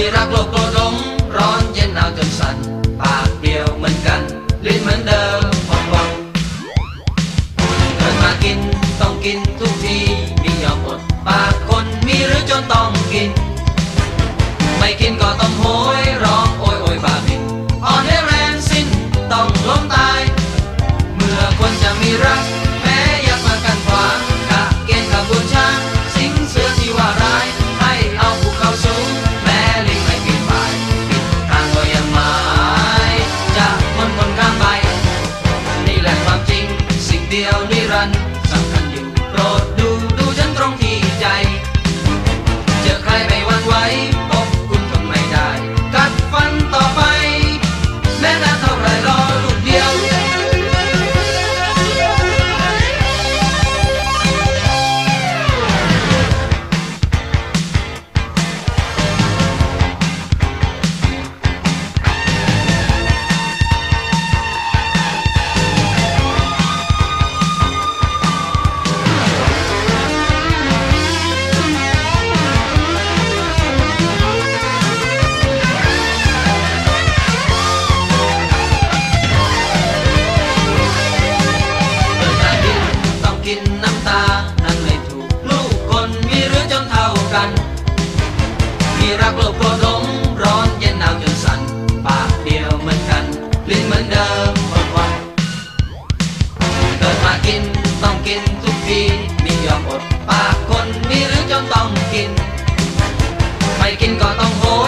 ที่รักโลกโกดงร้อนเย็นหนาวจนสั่นปากเปียวเหมือนกันลิ้นเหมือนเดิมหวังหวังเกิดมากินต้องกินทุก กินน้ำตา นั้นไม่ถูกลูกคนมีหรือจนเท่ากัน มีรักโลภโกรธหลงร้อนเย็นหนาวจนสั่นปากเดียวเหมือนกัน ลิ้นเหมือนเดิมหมดวันเกิดมากินต้องกินทุกทีมียอมอดปากคนมีหรือจนต้องกิน ไม่กินก็ต้องโหย